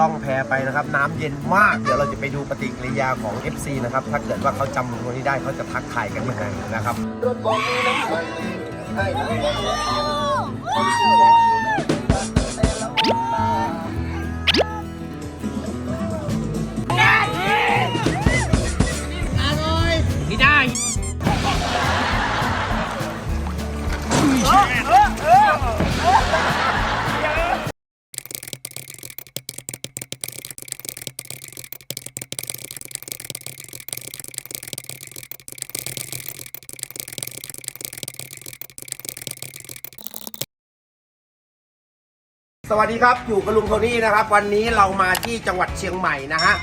ล่องแพไปนะครับ น้ำเย็นมาก เดี๋ยวเราจะไปดูปฏิกิริยาของ FC นะครับ ถ้าเกิดว่าเขาจำลุงคนนี้ได้เขาจะทักทายกันยังไงนะครับ สวัสดีครับ อยู่กับลุงโทนี่นะครับ วันนี้เรามาที่จังหวัดเชียงใหม่นะฮะ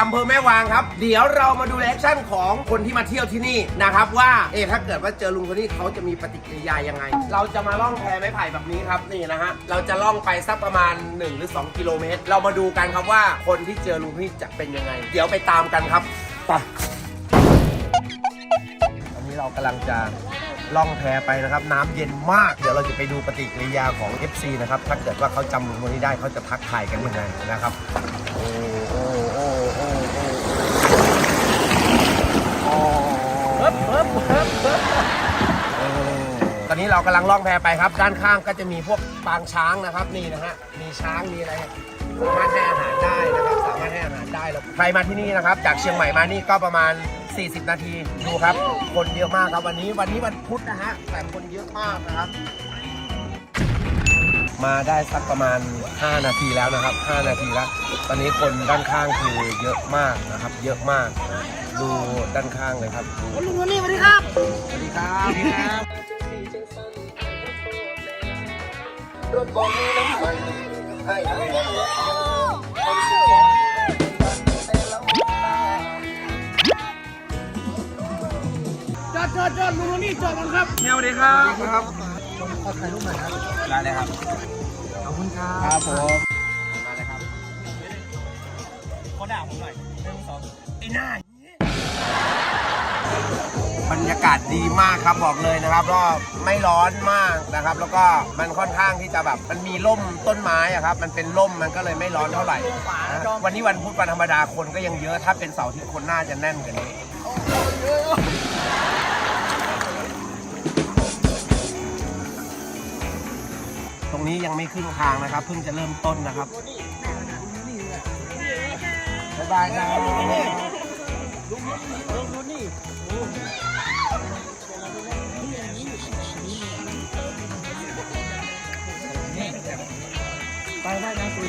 อำเภอแม่วางครับ เดี๋ยวเรามาดูแอคชั่นของคนที่มาเที่ยวที่นี่นะครับ ว่าเอ๊ะถ้าเกิดว่าเจอลุงโทนี่เขาจะมีปฏิกิริยายังไง เราจะมาล่องแพไม้ไผ่แบบนี้ครับนี่นะฮะเราจะล่องไปสักประมาณ 1 หรือ 2 กิโลเมตร เรามาดูกันครับว่าคนที่เจอลุงนี่จะเป็นยังไง เดี๋ยวไปตามกันครับไปตอนนี้เรากำลังจะ ล่องแพไปนะครับ น้ำเย็นมาก เดี๋ยวเราจะไปดูปฏิกิริยาของ FC นะครับ ถ้าเกิดว่าเขาจำลุงคนนี้ได้เขาจะทักทายกันยังไงนะครับโอ้โอ้โอ้โอ้โอ้โอ้เฮิบเฮิบเฮิบเฮิบโอ้ตอนนี้เรากำลังล่องแพไปครับ ด้านข้างก็จะมีพวกปางช้างนะครับนี่นะฮะมีช้างมีอะไร สามารถให้อาหารได้นะครับ สามารถให้อาหารได้แล้วใครมาที่นี่นะครับ จากเชียงใหม่มานี่ก็ประมาณ 40 นาทีดูครับ คนเยอะมากครับวันนี้วันนี้วันพุธนะฮะแต่คนเยอะมากนะครับ มาได้สักประมาณ 5 นาทีแล้วนะครับ 5 นาทีแล้วตอนนี้คนด้านข้างคือเยอะมากนะครับ เยอะมาก ดูด้านข้างเลยครับดูลุงคนนี้สวัสดีครับสวัสดีครับสวัสดีครับจอดจ อดจอดลุงคนนี้จอดกันครับสวัสดีครับครับขอถ่ายรูปหน่อยครับได้เลยครับขอบคุณครับครับผมมาเลยครับเขาด่าผมหน่อยหนึ่งสองไอ้หน้าบรรยากาศดีมากครับบอกเลยนะครับก็ไม่ร้อนมากนะครับ แล้วก็มันค่อนข้างที่จะแบบมันมีร่มต้นไม้อะครับมันเป็นร่มมันก็เลยไม่ร้อนเท่าไหร่นะวันนี้วันพุธวันธรรมดาคนก็ยังเยอะถ้าเป็นเสาร์อาที่คนน่าจะแน่นกว่านี้ รงนี้ยังไม่ครึ่งทางนะครับ เพิ่งจะเริ่มต้นนะครับบ๊ายบายครับไปได้นะคุณ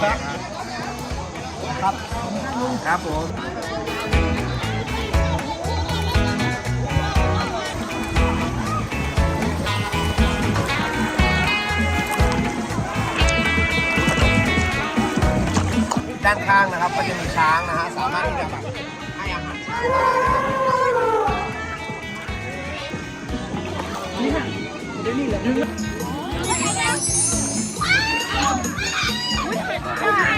ครับผมด้านข้างนะครับก็จะมีช้างนะฮะสามารถที่จะแบบให้อาหารช้างได้นะครับหิ Okay.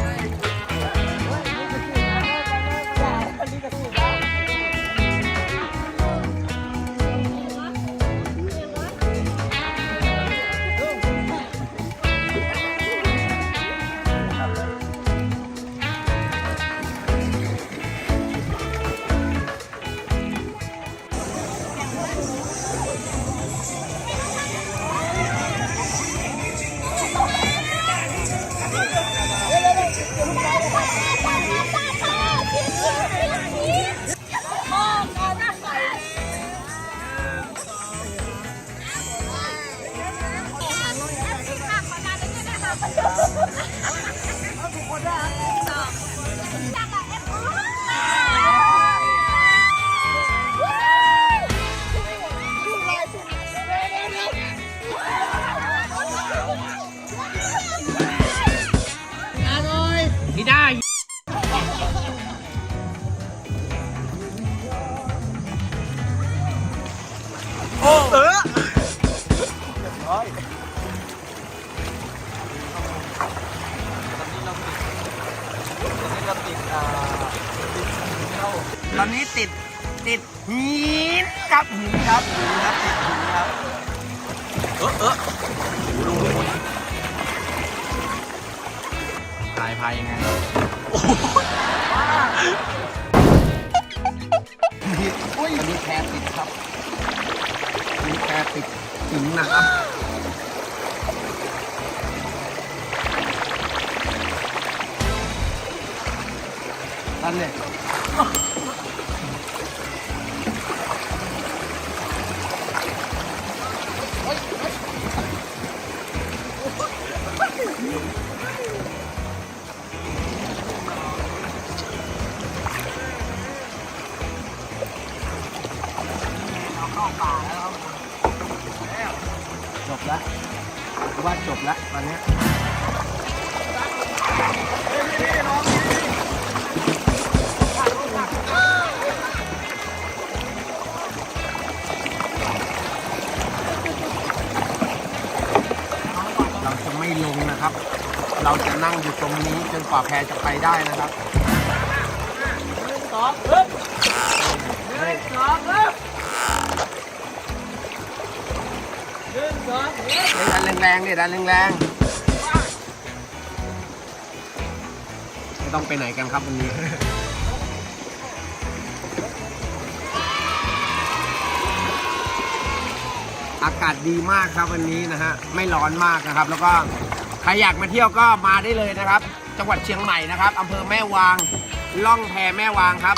หินครับหินครับหินครับติดหินครับเออเออดูดูตายพายยังไงโอ้โหอุ้ยอันนี้แพรติดครับอันนี้แพรติดหินนะครับนั่น ว่าจบแล้วตอนนี้เราจะไม่ลงนะครับ เราจะนั่งอยู่ตรงนี้จนกว่าแพจะไปได้นะครับสองปึ๊บหนึ่งสองปึ๊บหนึ่งสองเอ๊ะ ดันแรงๆดิดันแรงๆไม่ต้องไปไหนกันครับวันนี้อากาศดีมากครับวันนี้นะฮะไม่ร้อนมากนะครับ แล้วก็ใครอยากมาเที่ยวก็มาได้เลยนะครับ จังหวัดเชียงใหม่นะครับอำเภอแม่วางล่องแพแม่วางครับ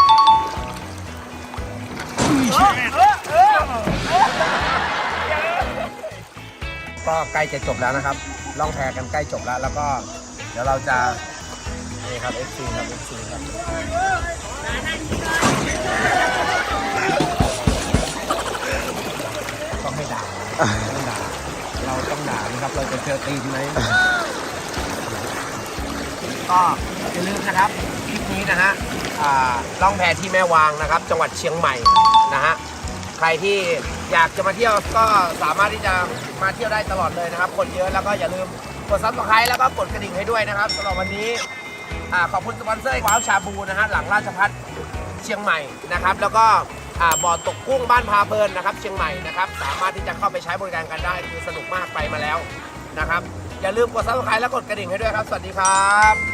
ก็ใกล้จะจบแล้วนะครับล่องแพกันใกล้จบแล้ว แล้วก็เดี๋ยวเราจะนี่ครับ FC ครับ FC ครับต้องให้ด่าต้องด่า เราต้องด่านะครับ เราจะเจอตีนไหมก็อย่าลืมนะครับคลิปนี้นะฮะล่องแพที่แม่วางนะครับ จังหวัดเชียงใหม่นะฮะ ที่อยากจะมาเที่ยวก็สามารถที่จะมาเที่ยวได้ตลอดเลยนะครับ คนเยอะแล้วก็อย่าลืมกดซับสไครต์แล้วก็กดกระดิ่งให้ด้วยนะครับสำหรับวันนี้อขอบคุณสปอนเซอร์ว้าวชาบูนะฮะหลังราชพัฒเชียงใหม่นะครับ แล้วก็บ่อตกกุ้งบ้านพาเพลินนะครับ เชียงใหม่นะครับ สามารถที่จะเข้าไปใช้บริการกันได้คือสนุกมากไปมาแล้วนะครับ อย่าลืมกดซับสไครต์และกดกระดิ่งให้ด้วยครับ สวัสดีครับ